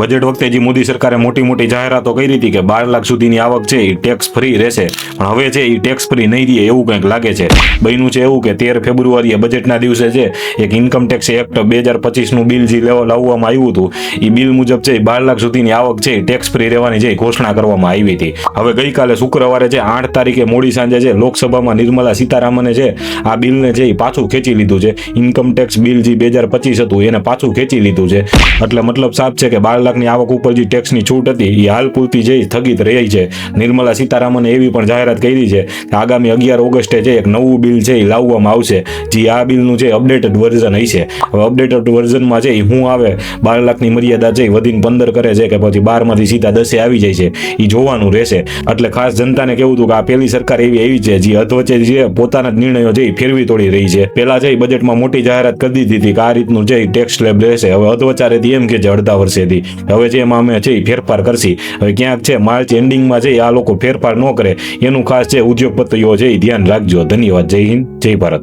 Budget વખતે જે મોદી સરકારે મોટી મોટી જાહેરાતો કરી હતી કે બાર લાખ સુધીની આવક છે એ ટેક્સ ફ્રી રહેશે. પણ હવે છે એ ટેક્સ ફ્રી નહીં રહે એવું કંઈક લાગે છે. બન્યું છે એવું કે તેર ફેબ્રુઆરીએ બજેટના દિવસે છે, એક ઇન્કમ ટેક્સ એક્ટ બે હજાર પચીસનું બિલ જે લેવા લાવવામાં આવ્યું હતું એ બિલ મુજબ છે એ બાર લાખ સુધીની આવક છે એ ટેક્સ ફ્રી રહેવાની છે ઘોષણા કરવામાં આવી હતી. હવે ગઈકાલે શુક્રવારે છે, આઠ તારીખે મોડી સાંજે છે, લોકસભામાં નિર્મલા સીતારામને છે, આ બિલને છે એ પાછું ખેંચી લીધું છે. ઇન્કમ ટેક્સ બિલ જે બે હજાર પચીસ હતું, એને પાછું ખેંચી લીધું છે. એટલે મતલબ સાફ છે કે બાર લાખની આવક ઉપર જે ટેક્સની છૂટ હતી એ હાલ પૂરતી જે સ્થગિત રહી છે. નિર્મલા સીતારામને એવી પણ જાહેરાત કરી છે કે આગામી અગિયાર ઓગસ્ટે છે એક નવું બિલ છે એ લાવવામાં આવશે. જે આ બિલનું જે અપડેટેડ વર્ઝન હશે. હવે અપડેટેડ વર્ઝનમાં છે એ શું આવે, બાર લાખની મર્યાદા છે એ વધીને પંદર કરે છે કે પછી બારમાંથી સીધા દસે આવી જાય છે. એ જોવાનું રહેશે. એટલે ખાસ જનતાને કેવું હતું કે આ પહેલી સરકાર એવી એવી છે જે અધવચ્ચે જે પોતાના નિર્ણયો છે એ ફેરવી તોડી રહી છે. પહેલા છે એ બજેટમાં મોટી જાહેરાત કરી દીધી હતી કે આ રીતનું જે ટેક્સ સ્લેબ રહેશે. હવે અધવચારેથી એમ કે છે અડધા વર્ષેથી. હવે છે એમાં અમે છે એ ફેરફાર કરશી. હવે ક્યાંક છે માર્ચ એન્ડિંગમાં છે, આ લોકો ફેરફાર ન કરે. એનું ખાસ છે, ઉદ્યોગપતિઓ છે એ ધ્યાન રાખજો. ધન્યવાદ. જય હિન્દ, જય ભારત.